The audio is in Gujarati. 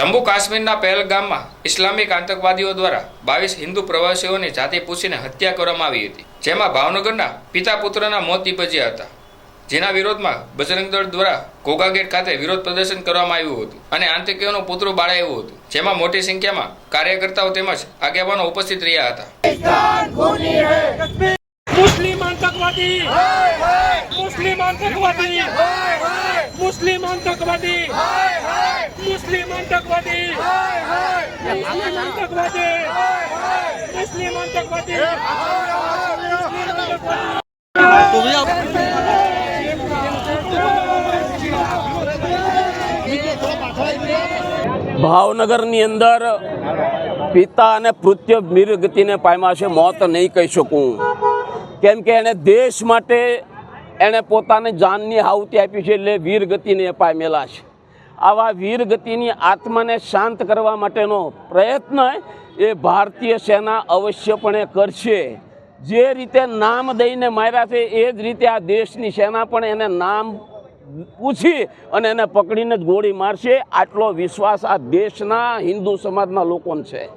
જમ્મુ કાશ્મીરના પહેલગામમાં ઇસ્લામિક આતંકવાદીઓ દ્વારા બાવીસ હિન્દુ પ્રવાસીઓની જાતિ પૂછીને હત્યા કરવામાં આવી હતી. જેમાં ભાવનગરના પિતા પુત્રના મોત નીપજ્યા હતા. જેના વિરોધમાં બજરંગદળ દ્વારા દ્વારા ઘોઘાગેટ ખાતે વિરોધ પ્રદર્શન કરવામાં આવ્યું હતું અને આતંકીઓનું પુતળું બાળાયું હતું. જેમાં મોટી સંખ્યામાં કાર્યકર્તાઓ તેમજ આગેવાનો ઉપસ્થિત રહ્યા હતા. મુસ્લિમ આતંકવાદી. મુસ્લિમ આતંકવાદી. મુસ્લિમ આતંકવાદી. ભાવનગરની અંદર પિતા અને પૃત્ય ગતિને પામ્યા છે મોત નહીં કહી શકું. કેમ કે એણે દેશ માટે એણે પોતાની જાનની હાવતી આપી છે એટલે વીરગતિને પામેલા છે. આવા વીરગતિની આત્માને શાંત કરવા માટેનો પ્રયત્ન એ ભારતીય સેના અવશ્યપણે કરશે. જે રીતે નામ દઈને માર્યા છે, એ જ રીતે આ દેશની સેના પણ એને નામ પૂછી અને એને પકડીને જ ગોળી મારશે. આટલો વિશ્વાસ આ દેશના હિન્દુ સમાજના લોકોને છે.